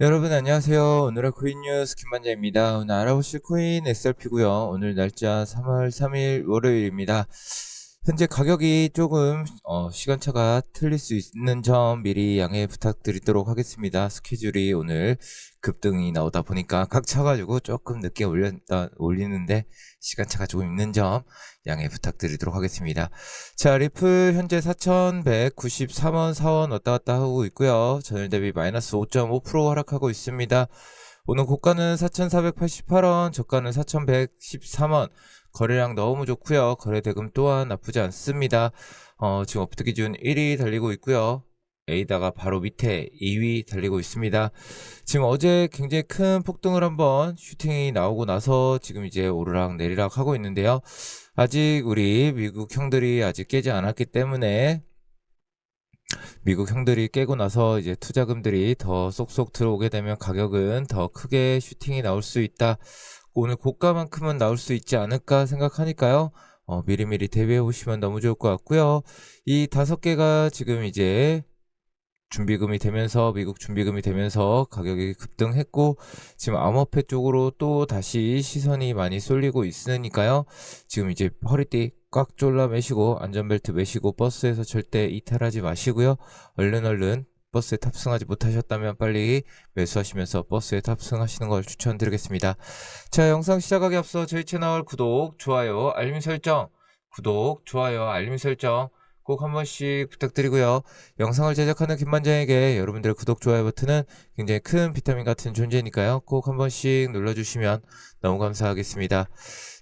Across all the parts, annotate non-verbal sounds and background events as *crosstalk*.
여러분 안녕하세요. 오늘의 코인 뉴스 김만자입니다. 오늘 알아보실 코인 SRP고요. 오늘 날짜 3월 3일 월요일입니다. 현재 가격이 조금 어, 시간차가 틀릴 수 있는 점 미리 양해 부탁드리도록 하겠습니다. 스케줄이 오늘 급등이 나오다 보니까 각 차가지고 조금 늦게 올렸다, 올리는데 시간차가 조금 있는 점 양해 부탁드리도록 하겠습니다. 자, 리플 현재 4,193원, 4원 왔다 갔다 하고 있고요. 전일 대비 마이너스 5.5% 하락하고 있습니다. 오늘 고가는 4,488원, 저가는 4,113원. 거래량 너무 좋고요. 거래 대금 또한 나쁘지 않습니다. 어, 지금 업트 기준 1위 달리고 있고요. A다가 바로 밑에 2위 달리고 있습니다. 지금 어제 굉장히 큰 폭등을 한번 슈팅이 나오고 나서 지금 이제 오르락 내리락 하고 있는데요. 아직 우리 미국 형들이 아직 깨지 않았기 때문에 미국 형들이 깨고 나서 이제 투자금들이 더 쏙쏙 들어오게 되면 가격은 더 크게 슈팅이 나올 수 있다. 오늘 고가만큼은 나올 수 있지 않을까 생각하니까요. 어, 미리미리 대비해 보시면 너무 좋을 것 같고요. 이 다섯 개가 지금 이제 준비금이 되면서 미국 준비금이 되면서 가격이 급등했고 지금 암호화폐 쪽으로 또 다시 시선이 많이 쏠리고 있으니까요. 지금 이제 허리띠 꽉 졸라 매시고 안전벨트 매시고 버스에서 절대 이탈하지 마시고요. 얼른 얼른 버스에 탑승하지 못하셨다면 빨리 매수하시면서 버스에 탑승하시는 걸 추천드리겠습니다. 자, 영상 시작하기 앞서 저희 채널 구독, 좋아요, 알림 설정, 구독, 좋아요, 알림 설정 꼭 한 번씩 부탁드리고요. 영상을 제작하는 김만장에게 여러분들의 구독, 좋아요 버튼은 굉장히 큰 비타민 같은 존재니까요. 꼭 한 번씩 눌러주시면 너무 감사하겠습니다.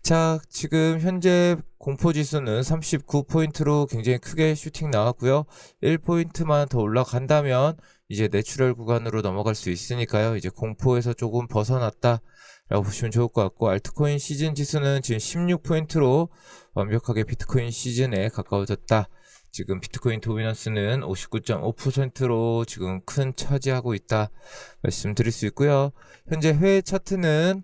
자, 지금 현재 공포 지수는 39포인트로 굉장히 크게 슈팅 나왔고요. 1포인트만 더 올라간다면 이제 내추럴 구간으로 넘어갈 수 있으니까요. 이제 공포에서 조금 벗어났다. 라고 보시면 좋을 것 같고 알트코인 시즌 지수는 지금 16포인트로 완벽하게 비트코인 시즌에 가까워졌다. 지금 비트코인 도미넌스는 59.5%로 지금 큰 차지하고 있다 말씀드릴 수 있고요. 현재 해외 차트는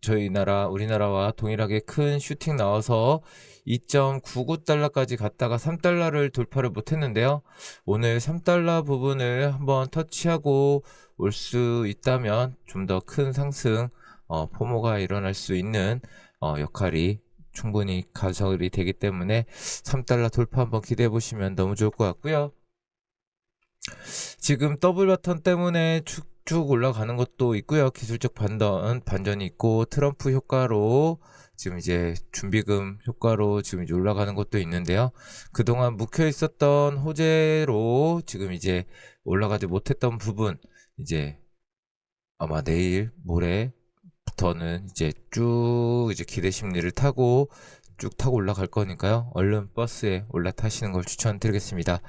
저희 나라 우리나라와 동일하게 큰 슈팅 나와서 2.99달러까지 갔다가 3달러를 돌파를 못했는데요. 오늘 3달러 부분을 한번 터치하고 올 수 있다면 좀 더 큰 상승 어, 포모가 일어날 수 있는 어, 역할이 충분히 가설이 되기 때문에 3달러 돌파 한번 기대해 보시면 너무 좋을 것 같고요. 지금 더블 버튼 때문에 쭉쭉 올라가는 것도 있고요. 기술적 반전, 반전이 있고 트럼프 효과로 지금 이제 준비금 효과로 지금 이제 올라가는 것도 있는데요. 그동안 묵혀 있었던 호재로 지금 이제 올라가지 못했던 부분 이제 아마 내일 모레 부터는 이제 쭉 이제 기대 심리를 타고 쭉 타고 올라갈 거니까요. 얼른 버스에 올라타시는 걸 추천드리겠습니다.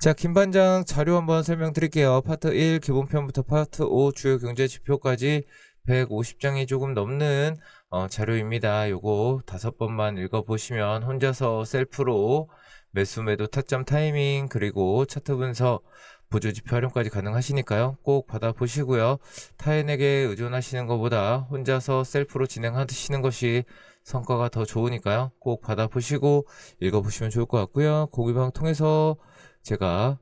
자, 김반장 자료 한번 설명드릴게요. 파트 1 기본편부터 파트 5 주요 경제 지표까지 150장이 조금 넘는 어, 자료입니다. 요거 다섯 번만 읽어보시면 혼자서 셀프로 매수 매도 타점 타이밍 그리고 차트 분석 보조지표 활용까지 가능하시니까요. 꼭 받아보시고요. 타인에게 의존하시는 것보다 혼자서 셀프로 진행하시는 것이 성과가 더 좋으니까요. 꼭 받아보시고 읽어보시면 좋을 것 같고요. 공유방 통해서 제가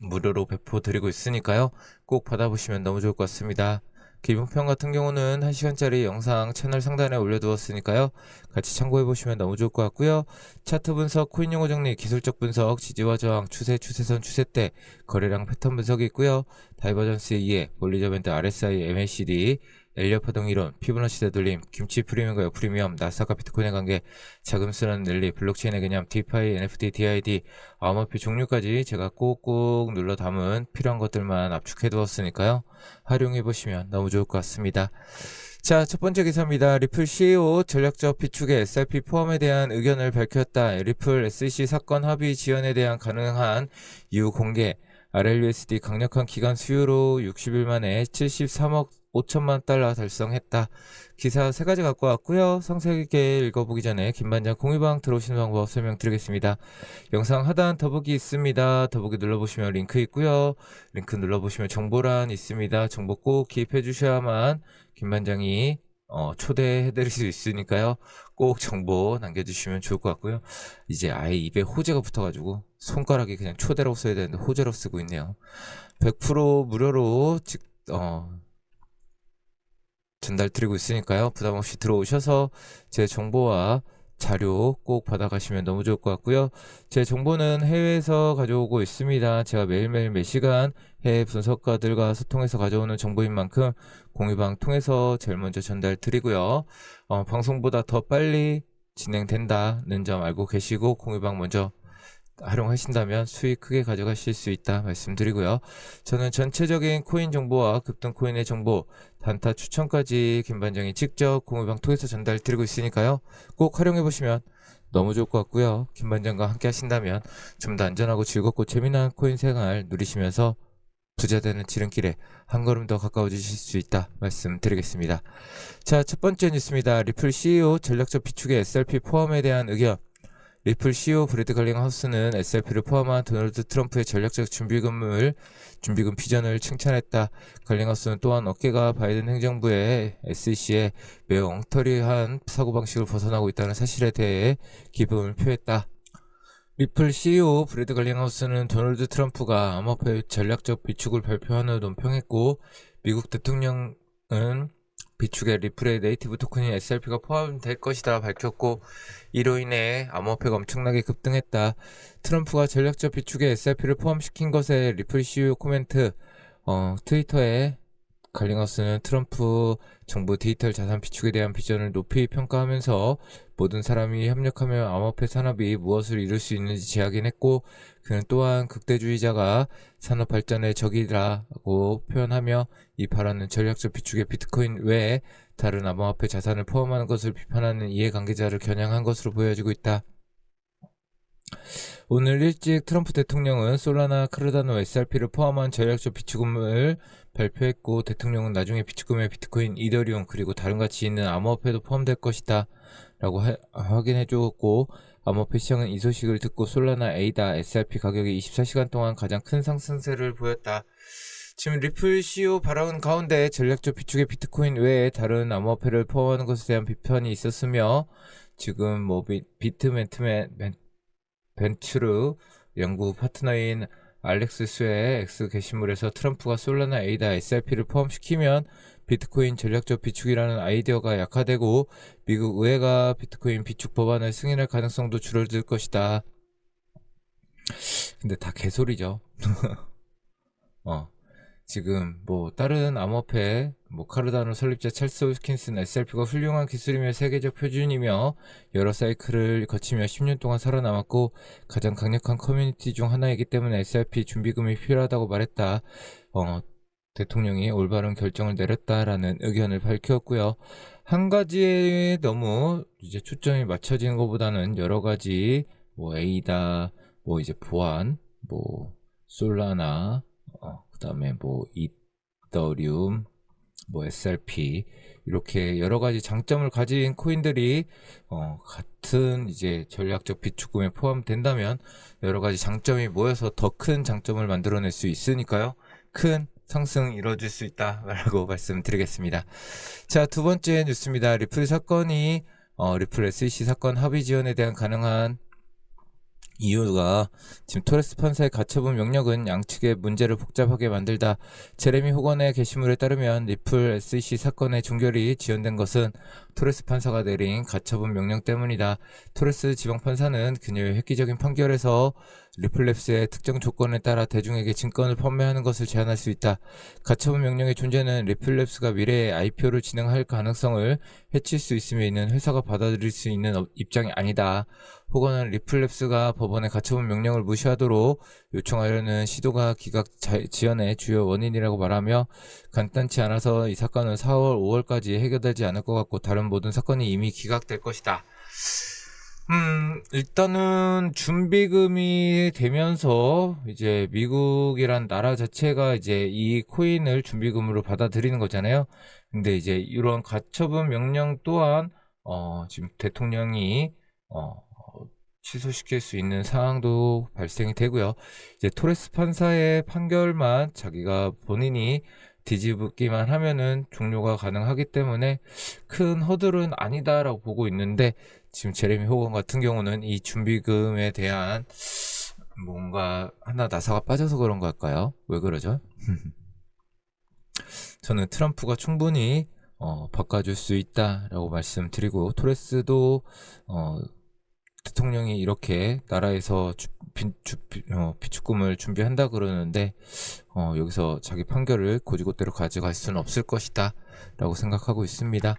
무료로 배포 드리고 있으니까요. 꼭 받아보시면 너무 좋을 것 같습니다. 기본편 같은 경우는 1시간짜리 영상 채널 상단에 올려두었으니까요. 같이 참고해보시면 너무 좋을 것 같고요. 차트 분석, 코인 용어 정리, 기술적 분석, 지지와 저항, 추세, 추세선, 추세대, 거래량 패턴 분석이 있고요. 다이버전스 2에 볼리저 밴드 RSI, MACD, 엘리어 파동 이론, 피부나치 되돌림, 김치 프리미엄과 프리미엄, 나스닥과 비트코인의 관계, 자금 쓰는 랠리, 블록체인의 개념, 디파이, NFT, DID, 암호표 종류까지 제가 꼭꼭 눌러 담은 필요한 것들만 압축해 두었으니까요. 활용해 보시면 너무 좋을 것 같습니다. 자, 첫 번째 기사입니다. 리플 CEO 전략적 비축의 SRP 포함에 대한 의견을 밝혔다. 리플 SEC 사건 합의 지연에 대한 가능한 이유 공개. RLUSD 강력한 기간 수요로 60일 만에 73억 5천만 달러 달성했다. 기사 세 가지 갖고 왔고요. 상세하게 읽어보기 전에 김반장 공유방 들어오시는 방법 설명드리겠습니다. 영상 하단 더보기 있습니다. 더보기 눌러보시면 링크 있고요. 링크 눌러보시면 정보란 있습니다. 정보 꼭 기입해 주셔야만 김반장이 어, 초대해드릴 수 있으니까요. 꼭 정보 남겨주시면 좋을 것 같고요. 이제 아예 입에 호재가 붙어가지고 손가락이 그냥 초대라고 써야 되는데 호재로 쓰고 있네요. 100% 무료로 직, 어, 전달 드리고 있으니까요. 부담 없이 들어오셔서 제 정보와 자료 꼭 받아가시면 너무 좋을 것 같고요. 제 정보는 해외에서 가져오고 있습니다. 제가 매일매일 몇 시간 해외 분석가들과 소통해서 가져오는 정보인 만큼 공유방 통해서 제일 먼저 전달 드리고요. 어, 방송보다 더 빨리 진행된다는 점 알고 계시고 공유방 먼저 활용하신다면 수익 크게 가져가실 수 있다 말씀드리고요. 저는 전체적인 코인 정보와 급등 코인의 정보, 단타 추천까지 김반장이 직접 공유방 통해서 전달 드리고 있으니까요. 꼭 활용해 보시면 너무 좋을 것 같고요. 김반장과 함께 하신다면 좀 더 안전하고 즐겁고 재미난 코인 생활 누리시면서 부자 되는 지름길에 한 걸음 더 가까워지실 수 있다 말씀드리겠습니다. 자, 첫 번째 뉴스입니다. 리플 CEO 전략적 비축의 SRP 포함에 대한 의견. 리플 CEO 브래드 갈링 하우스는 SRP를 포함한 도널드 트럼프의 전략적 준비금을 준비금 비전을 칭찬했다. 갈링 하우스는 또한 어깨가 바이든 행정부의 SEC의 매우 엉터리한 사고방식을 벗어나고 있다는 사실에 대해 기쁨을 표했다. 리플 CEO 브래드 갈링하우스는 도널드 트럼프가 암호화폐 전략적 비축을 발표한 후 논평했고 미국 대통령은 비축에 리플의 네이티브 토큰인 SRP가 포함될 것이다 밝혔고 이로 인해 암호화폐가 엄청나게 급등했다. 트럼프가 전략적 비축에 SRP를 포함시킨 것에 리플 CEO 코멘트 어, 트위터에 갈링하우스는 트럼프 정부 디지털 자산 비축에 대한 비전을 높이 평가하면서 모든 사람이 협력하며 암호화폐 산업이 무엇을 이룰 수 있는지 제약했고 그는 또한 극대주의자가 산업 발전의 적이라고 표현하며 이 발언은 전략적 비축의 비트코인 외에 다른 암호화폐 자산을 포함하는 것을 비판하는 이해관계자를 겨냥한 것으로 보여지고 있다. 오늘 일찍 트럼프 대통령은 솔라나 카르다노 SRP를 포함한 전략적 비축금을 발표했고 대통령은 나중에 비축금에 비트코인, 이더리움 그리고 다른 가치 있는 암호화폐도 포함될 것이다 라고 하- 확인해 주었고 암호화폐 시장은 이 소식을 듣고 솔라나 에이다 SRP 가격이 24시간 동안 가장 큰 상승세를 보였다. 지금 리플 CEO 발언 가운데 전략적 비축의 비트코인 외에 다른 암호화폐를 포함하는 것에 대한 비판이 있었으며 지금 뭐 비, 비트 멘트맨 멘- 벤츠르 연구 파트너인 알렉스 스의 X 게시물에서 트럼프가 솔라나 에이다 SRP를 포함시키면 비트코인 전략적 비축이라는 아이디어가 약화되고 미국 의회가 비트코인 비축 법안을 승인할 가능성도 줄어들 것이다. 근데 다 개소리죠. *laughs* 어. 지금 뭐 다른 암호화폐 뭐 카르다노 설립자 찰스 홀킨슨 SRP가 훌륭한 기술이며 세계적 표준이며 여러 사이클을 거치며 10년 동안 살아남았고 가장 강력한 커뮤니티 중 하나이기 때문에 SRP 준비금이 필요하다고 말했다. 어, 대통령이 올바른 결정을 내렸다라는 의견을 밝혔고요. 한 가지에 너무 이제 초점이 맞춰지는 것보다는 여러 가지 뭐 에이다, 뭐 이제 보안, 뭐 솔라나, 어, 그 다음에 뭐 이더리움, 뭐 SRP 이렇게 여러 가지 장점을 가진 코인들이 어, 같은 이제 전략적 비축금에 포함된다면 여러 가지 장점이 모여서 더 큰 장점을 만들어낼 수 있으니까요. 큰 상승 이뤄질 수 있다라고 *laughs* 말씀드리겠습니다. 자, 두 번째 뉴스입니다. 리플 사건이 어, 리플 SEC 사건 합의 지원에 대한 가능한 이유가 지금 토레스 판사의 가처분 명령은 양측의 문제를 복잡하게 만들다. 제레미 호건의 게시물에 따르면 리플 SEC 사건의 종결이 지연된 것은 토레스 판사가 내린 가처분 명령 때문이다. 토레스 지방 판사는 그녀의 획기적인 판결에서 리플랩스의 특정 조건에 따라 대중에게 증권을 판매하는 것을 제한할 수 있다. 가처분 명령의 존재는 리플랩스가 미래에 IPO를 진행할 가능성을 해칠 수 있음에 있는 회사가 받아들일 수 있는 업- 입장이 아니다. 호건은 리플랩스가 법원의 가처분 명령을 무시하도록 요청하려는 시도가 기각 자- 지연의 주요 원인이라고 말하며 간단치 않아서 이 사건은 4월, 5월까지 해결되지 않을 것 같고 다른 모든 사건이 이미 기각될 것이다. 음, 일단은 준비금이 되면서 이제 미국이란 나라 자체가 이제 이 코인을 준비금으로 받아들이는 거잖아요. 근데 이제 이런 가처분 명령 또한 어, 지금 대통령이 어, 취소시킬 수 있는 상황도 발생이 되고요. 이제 토레스 판사의 판결만 자기가 본인이 뒤집기만 하면은 종료가 가능하기 때문에 큰 허들은 아니다라고 보고 있는데 지금 제레미 호건 같은 경우는 이 준비금에 대한 뭔가 하나 나사가 빠져서 그런 걸까요? 왜 그러죠? *laughs* 저는 트럼프가 충분히 어, 바꿔줄 수 있다라고 말씀드리고 토레스도 어, 대통령이 이렇게 나라에서 주, 비, 주, 비, 어, 비축금을 준비한다 그러는데 어, 여기서 자기 판결을 고지고대로 가져갈 수는 없을 것이다 라고 생각하고 있습니다.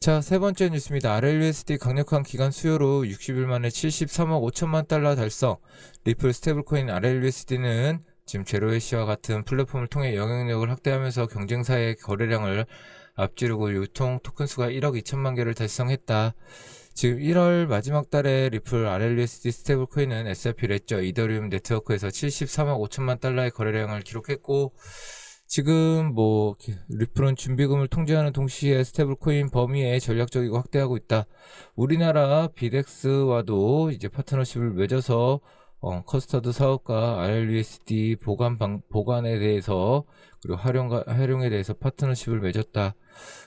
자, 세 번째 뉴스입니다. RLUSD 강력한 기간 수요로 60일 만에 73억 5천만 달러 달성. 리플 스테이블코인 RLUSD는 지금 제로에시와 같은 플랫폼을 통해 영향력을 확대하면서 경쟁사의 거래량을 앞지르고 유통 토큰 수가 1억 2천만 개를 달성했다. 지금 1월 마지막 달에 리플 RLUSD 스테이블 코인은 SRP 레저 이더리움 네트워크에서 73억 5천만 달러의 거래량을 기록했고 지금 뭐 리플은 준비금을 통제하는 동시에 스테이블 코인 범위에 전략적이고 확대하고 있다. 우리나라 비덱스와도 이제 파트너십을 맺어서 어, 커스터드 사업과 RLUSD 보관 방, 보관에 대해서 그리고 활용 활용에 대해서 파트너십을 맺었다.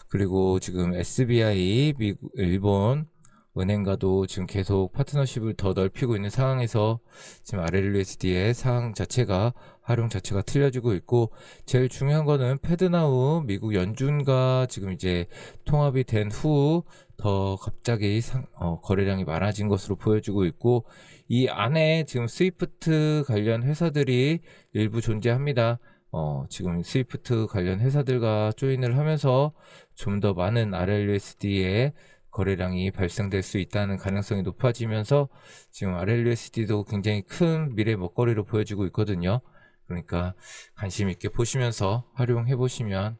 그리고 지금 SBI 미국 일본 은행과도 지금 계속 파트너십을 더 넓히고 있는 상황에서 지금 RLUSD의 상황 자체가 활용 자체가 틀려지고 있고 제일 중요한 거는 패드나우 미국 연준과 지금 이제 통합이 된 후 더 갑자기 상, 어, 거래량이 많아진 것으로 보여지고 있고 이 안에 지금 스위프트 관련 회사들이 일부 존재합니다. 어, 지금 스위프트 관련 회사들과 조인을 하면서 좀 더 많은 RLUSD의 거래량이 발생될 수 있다는 가능성이 높아지면서 지금 RLUSD도 굉장히 큰 미래 먹거리로 보여지고 있거든요. 그러니까 관심 있게 보시면서 활용해 보시면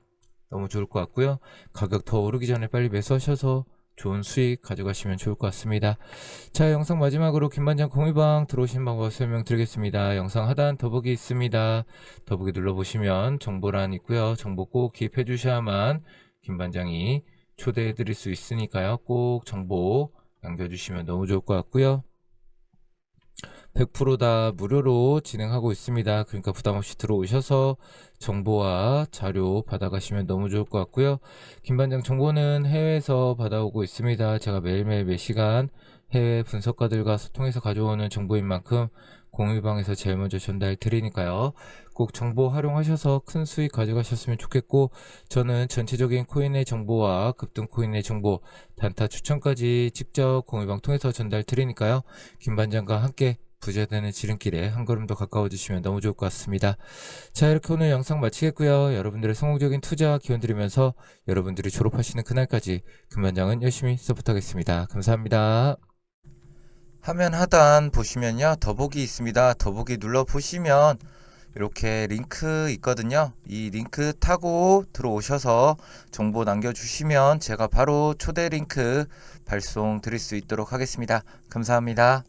너무 좋을 것 같고요. 가격 더 오르기 전에 빨리 매수하셔서 좋은 수익 가져가시면 좋을 것 같습니다. 자, 영상 마지막으로 김반장 공유방 들어오신 방법 설명드리겠습니다. 영상 하단 더보기 있습니다. 더보기 눌러보시면 정보란 있고요. 정보 꼭 기입해 주셔야만 김반장이 초대해 드릴 수 있으니까요. 꼭 정보 남겨주시면 너무 좋을 것 같고요. 100%다 무료로 진행하고 있습니다. 그러니까 부담 없이 들어오셔서 정보와 자료 받아가시면 너무 좋을 것 같고요. 김반장 정보는 해외에서 받아오고 있습니다. 제가 매일매일 몇 시간 해외 분석가들과 소통해서 가져오는 정보인 만큼 공유방에서 제일 먼저 전달 드리니까요. 꼭 정보 활용하셔서 큰 수익 가져가셨으면 좋겠고 저는 전체적인 코인의 정보와 급등 코인의 정보, 단타 추천까지 직접 공유방 통해서 전달 드리니까요. 김 반장과 함께 부자 되는 지름길에 한 걸음 더 가까워지시면 너무 좋을 것 같습니다. 자 이렇게 오늘 영상 마치겠고요. 여러분들의 성공적인 투자 기원 드리면서 여러분들이 졸업하시는 그날까지 금반장은 열심히 서포트하겠습니다. 감사합니다. 화면 하단 보시면요 더보기 있습니다. 더보기 눌러 보시면 이렇게 링크 있거든요. 이 링크 타고 들어오셔서 정보 남겨주시면 제가 바로 초대 링크 발송 드릴 수 있도록 하겠습니다. 감사합니다.